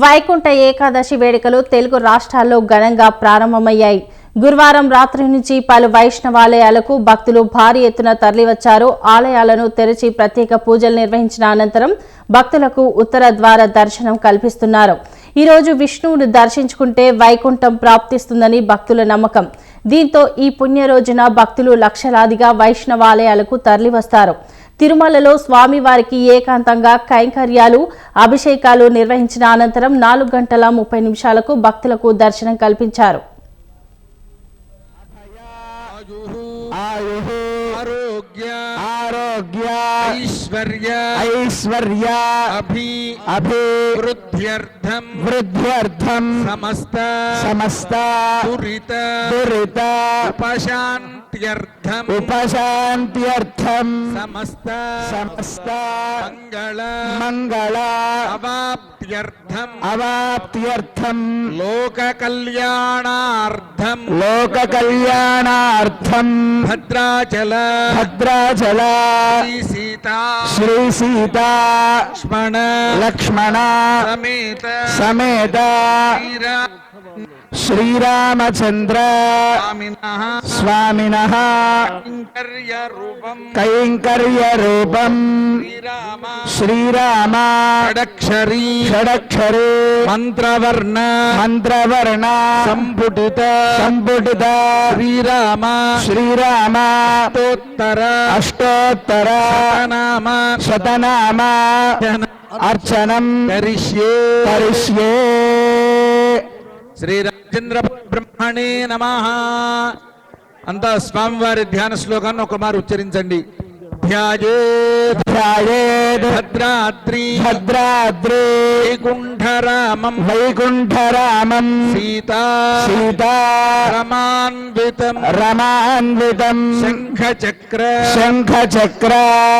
వైకుంఠ ఏకాదశి వేడుకలు తెలుగు రాష్ట్రాల్లో ఘనంగా ప్రారంభమయ్యాయి. గురువారం రాత్రి నుంచి పలు వైష్ణవాలయాలకు భక్తులు భారీ ఎత్తున తరలివచ్చారు. ఆలయాలను తెరిచి ప్రత్యేక పూజలు నిర్వహించిన అనంతరం భక్తులకు ఉత్తర ద్వార దర్శనం కల్పిస్తున్నారు. ఈరోజు విష్ణువును దర్శించుకుంటే వైకుంఠం ప్రాప్తిస్తుందని భక్తుల నమ్మకం. దీంతో ఈ పుణ్య రోజున భక్తులు లక్షలాదిగా వైష్ణవాలయాలకు తరలివస్తారు. తిరుమలలో స్వామివారికి ఏకాంతంగా కైంకర్యాలు అభిషేకాలు నిర్వహించిన అనంతరం నాలుగు గంటల ముప్పై నిమిషాలకు భక్తులకు దర్శనం కల్పించారు. ఆయుః ఆరోగ్య ఐశ్వర్య ఐశ్వర్య అభి వృద్ధ్యర్థం సమస్త సమస్త దురిత దురిత ఉపశాంత్యర్థం अर्थम उपशांति अर्थम समस्त समस्त मंगल मंगल अवाप्त्यर्थम अवाप्त्यर्थम लोक कल्याणार्थम लोक कल्याणार्थम भद्राचल भद्राचल श्री सीता श्री सीता लक्ष्मण लक्ष्मण समेत समेत श्रीरामचन्द्र स्वामिनः स्वामिनः கைங்கரிய ரூபம் ஸ்ரீராம. ஷடக்ஷரி. ஷடக்ஷரி. மந்திரவர்ண. மந்திரவர்ண. சம்புடித. சம்புடித. ஸ்ரீராம. ஸ்ரீராம. அஷ்டோத்தர. அஷ்டோத்தர. நாம சதநாம. அர்ச்சனம். கரிஷ்யே கரிஷ்யே ஸ்ரீராமச்சந்திர பிரம்மணே நமஹ. అంతా స్వామివారి ధ్యాన శ్లోకాన్ని ఒకమారు ఉచ్చరించండి. ध्याजेत् ध्यायेत् भद्राद्री भद्राद्री वैकुण्ठरामम्। वैकुण्ठरामम्। सीता। सीता। रमान्वितम्। रमान्वितम्। शङ्खचक्र। शङ्खचक्र।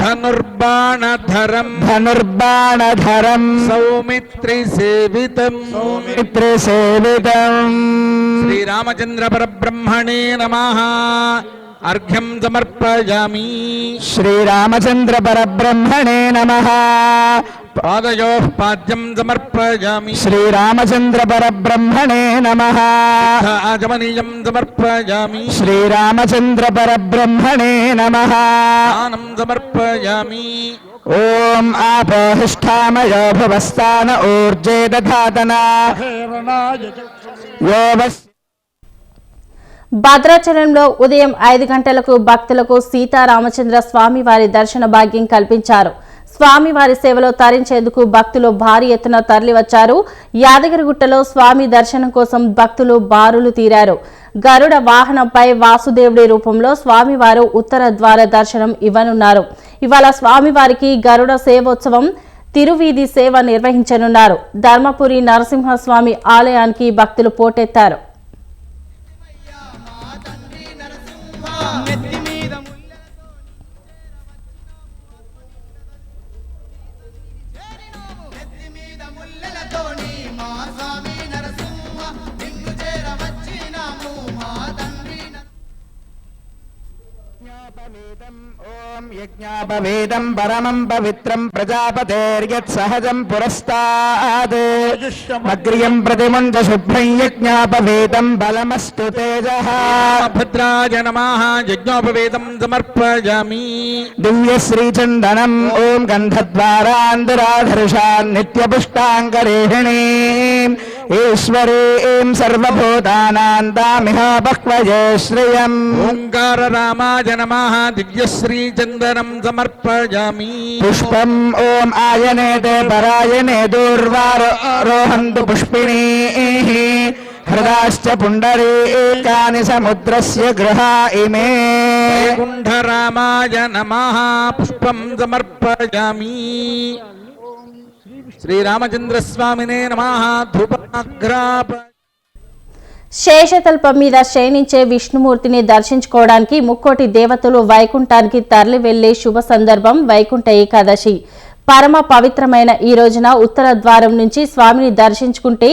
धनुर्बाणधरम्। धनुर्बाणधरम्। सौमित्रिसेवितम् सौमित्रिसेवितम् श्रीरामचन्द्रपरब्रह्मणे नमः। అర్ఘ్యం సమర్పయామి. శ్రీరామచంద్ర పరబ్రహ్మణే నమ. పాదయో పాద్యం సమర్పయామి. శ్రీరామచంద్ర పరబ్రహ్మణే నమ. ఆచమనీయం సమర్పయామి. శ్రీరామచంద్ర పరబ్రహ్మణే నమ. స్నానం సమర్పయామి. ఓం ఆపోహిష్టామయో భువస్థాన ఊర్జే దధాతన. భద్రాచలంలో ఉదయం ఐదు గంటలకు భక్తులకు సీతారామచంద్ర స్వామివారి దర్శన భాగ్యం కల్పించారు. స్వామివారి సేవలో తరించేందుకు భక్తులు భారీ ఎత్తున తరలివచ్చారు. యాదగిరిగుట్టలో స్వామి దర్శనం కోసం భక్తులు బారులు తీరారు. గరుడ వాహనంపై వాసుదేవుడి రూపంలో స్వామివారు ఉత్తర ద్వార దర్శనం ఇవ్వనున్నారు. ఇవాళ స్వామివారికి గరుడ సేవోత్సవం తిరువీధి సేవ నిర్వహించనున్నారు. ధర్మపురి నరసింహస్వామి ఆలయానికి భక్తులు పోటెత్తారు. ओम यज्ञापवेदं परमं पवित्रं प्रजापतेर्यत्सहजं प्रतिमुञ्च शुभ्रं यज्ञापवेदं बलमस्तु तेजः। भद्राय नमः यज्ञोपवेदं समर्पयामि। दिव्यश्रीचन्दनम् ॐ गन्धद्वारान्तराधर्षान् नित्यपुष्टाङ्गरेहिणी ईश्वरे ईं सर्वभूतानां तामिहापक्वये श्रियम् ओङ्कार रामाय नमः दिव्यश्रीचन्दनं समर्पयामि। पुष्पम् ॐ आयनेते परायणे दूर्वारोहन्तु पुष्पिणीः। हृदाश्च पुण्डरीकानि समुद्रस्य गृहा इमे। कुण्ठरामाय नमः पुष्पं समर्पयामि। శ్రీరామచంద్రస్వామినే నమ. ధూపాగ్రాప. శేషతల్పం మీద శయనించే విష్ణుమూర్తిని దర్శించుకోవడానికి ముక్కోటి దేవతలు వైకుంఠానికి తరలి వెళ్ళే శుభ సందర్భం వైకుంఠ ఏకాదశి. పరమ పవిత్రమైన ఈ రోజున ఉత్తర ద్వారం నుంచి స్వామిని దర్శించుకుంటే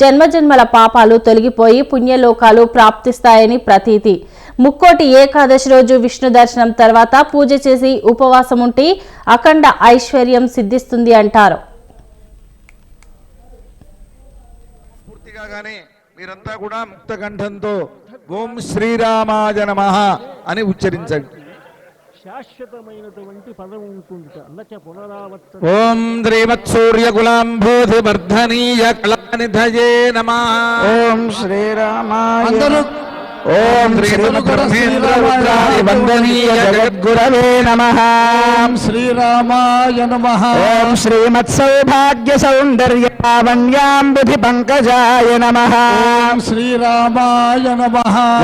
జన్మజన్మల పాపాలు తొలగిపోయి పుణ్యలోకాలు ప్రాప్తిస్తాయని ప్రతీతి. ముక్కోటి ఏకాదశి రోజు విష్ణు దర్శనం తర్వాత పూజ చేసి ఉపవాసం ఉంటే అఖండ ఐశ్వర్యం సిద్ధిస్తుంది అంటారు. కాగానే మీరంతా కూడా ముక్త కంఠంతో ఓం శ్రీరామాయ నమః అని ఉచ్చరించండి. శాశ్వతమైనటువంటి పదం ఉంటుంది అన్నచ పునరావర్తన. ఓం శ్రీమత్సూర్య గులాంబోధి వర్ధనీయ కళానిధయే నమః. ఓం శ్రీరామాయ అందరూ ఓం శ్రీమద్బ్రహ్మేంద్ర రుద్రాది వందనీయ జగద్గురవే నమః. శ్రీరామాయ నమ. ఓం శ్రీమత్ సౌభాగ్య సౌందర్య లావణ్యాంబుధి పంకజాయ నమః శ్రీరామాయ నమ.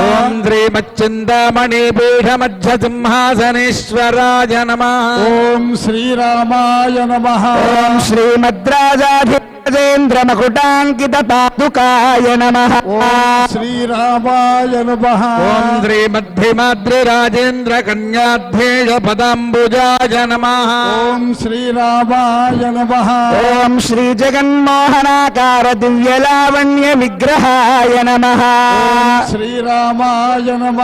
ఓం శ్రీమచ్చిందామణి పీఠ మధ్య సింహాసనేశ్వరాయ నమః. ఓం శ్రీరామాయ నమ. ఓం శ్రీమద్రాజాధిరాజేంద్ర మకుటాంకిత పాదుకాయ నమః శ్రీరామాయ నమ. ఓం శ్రీమద్భిమాద్రి రాజేంద్ర కన్యాధ్యేయ పదాంబుజాయ నమః. ఓం శ్రీరామాయ నమ. ఓం శ్రీ జగన్మోహనాకార దివ్యలావణ్య విగ్రహాయ నమః. శ్రీరామాయ నమ.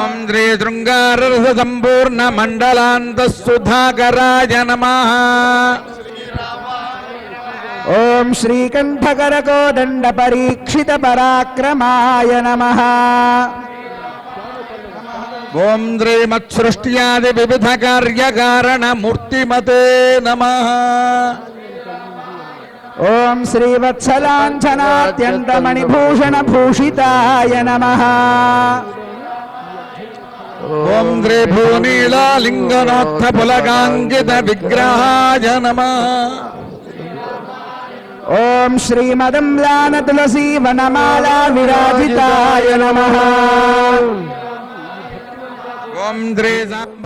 ఓం శ్రీ శృంగారరస సంపూర్ణ మండలాంత సుధాకరాయ నమః. ఓం శ్రీకంఠకర కోదండ పరీక్షిత పరాక్రమాయ నమః ఓం శ్రీమత్సృష్ట్యాది వివిధ కార్యకారణ మూర్తిమతే నమః ఓం శ్రీమదంలాన తులసీ వనమాలా విరాజితాయ నమః. ఓం శ్రీ సాంబ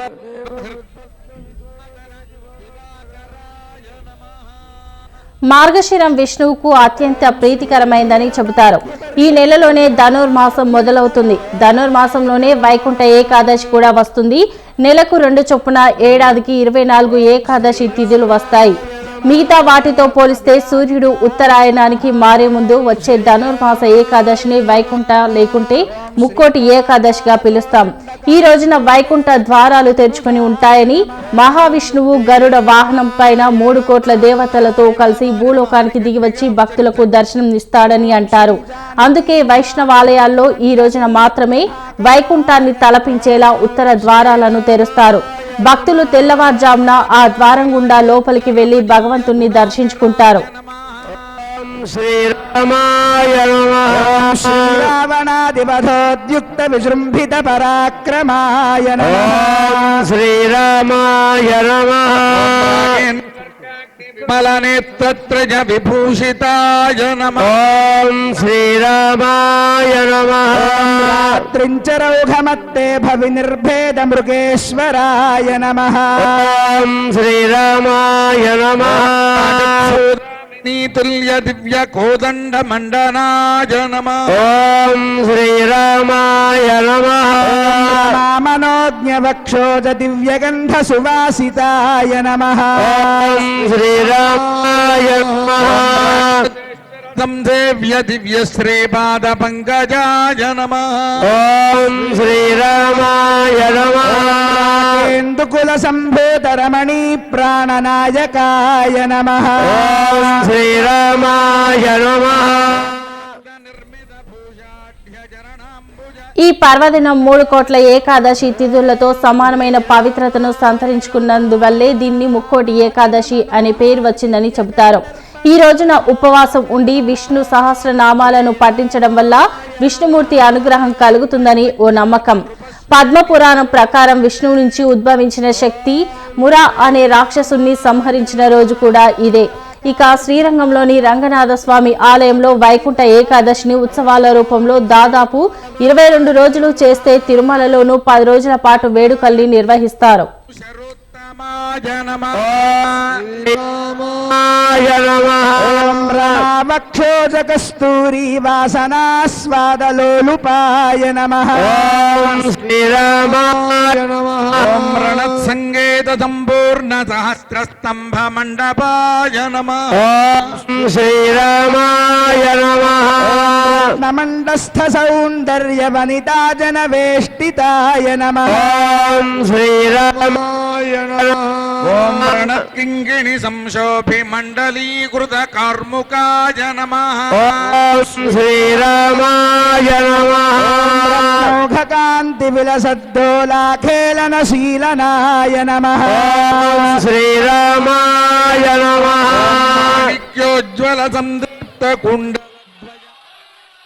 మార్గశిరం విష్ణువుకు అత్యంత ప్రీతికరమైందని చెబుతారు. ఈ నెలలోనే ధనుర్మాసం మొదలవుతుంది. ధనుర్మాసంలోనే వైకుంఠ ఏకాదశి కూడా వస్తుంది. నెలకు రెండు చొప్పున ఏడాదికి ఇరవై నాలుగు ఏకాదశి తిథులు వస్తాయి. మిగతా వాటితో పోలిస్తే సూర్యుడు ఉత్తరాయణానికి మారే ముందు వచ్చే ధనుర్మాస ఏకాదశిని వైకుంఠ లేకుంటే ముక్కోటి ఏకాదశిగా పిలుస్తాం. ఈ రోజున వైకుంఠ ద్వారాలు తెరుచుకుని ఉంటాయని మహావిష్ణువు గరుడ వాహనం పైన మూడు కోట్ల దేవతలతో కలిసి భూలోకానికి దిగివచ్చి భక్తులకు దర్శనం ఇస్తాడని అంటారు. అందుకే వైష్ణవాలయాల్లో ఈ రోజున మాత్రమే వైకుంఠాన్ని తలపించేలా ఉత్తర ద్వారాలను తెరుస్తారు. భక్తులు తెల్లవారుజామున ఆ ద్వారం గుండా లోపలికి వెళ్ళి భగవంతుణ్ణి దర్శించుకుంటారు. శ్రీరావణాదివధోద్యుక్త విజృంభిత పరాక్రమాయ నమః శ్రీరామాయ మలనేత్రత్రజ విభూషితాయ నమః ఓం శ్రీరామాయ నమః రాత్రించరౌఘమత్తే భవి నిర్భేద మృగేశ్వరాయ నమః. శ్రీరామాయ నీతుల్య దివ్య కోదండ మండనాయ నమః. ఓం శ్రీరామాయ నమః. మనోజ్ఞ వక్షోజ దివ్యగంధ సువాసితాయ నమః. శ్రీరామాయ సంసేవ్య దివ్య శ్రీపాద పంకజాయ నమః. ఓం శ్రీరామాయ నమః. సంభూత రమణీ ప్రాణనాయకాయ నమః. ఓం శ్రీరామాయ నమః. ఈ పర్వదినం మూడు కోట్ల ఏకాదశి తిథులతో సమానమైన పవిత్రతను సంతరించుకున్నందువల్లే దీన్ని ముక్కోటి ఏకాదశి అనే పేరు వచ్చిందని చెబుతారు. ఈ రోజున ఉపవాసం ఉండి విష్ణు సహస్రనామాలను పఠించడం వల్ల విష్ణుమూర్తి అనుగ్రహం కలుగుతుందని ఓ నమ్మకం. పద్మపురాణం ప్రకారం విష్ణువు నుంచి ఉద్భవించిన శక్తి మురా అనే రాక్షసుని సంహరించిన రోజు కూడా ఇదే. ఇక శ్రీరంగంలోని రంగనాథ స్వామి ఆలయంలో వైకుంఠ ఏకాదశిని ఉత్సవాల రూపంలో దాదాపు ఇరవై రెండు రోజులు చేస్తే తిరుమలలోనూ పది రోజుల పాటు వేడుకల్ని నిర్వహిస్తారు. శరోత్తమాయ నమః ఓం రామక్షోజ కస్తూరి వాసనాస్వాదలోలుపాయ నమః శ్రీరామాయ నమః ఓం శ్రీరామాయ నమః రత్నమండస్థ సౌందర్య వనితా జన వేష్టితాయ నమ ఓం శ్రీరామాయ నమః ఓం రణకింగిణి సంశోభి మండలీకృత కార్ముకాయ నమ ఓం శ్రీరామాయ నమ. ఓం సందృప్త కుండ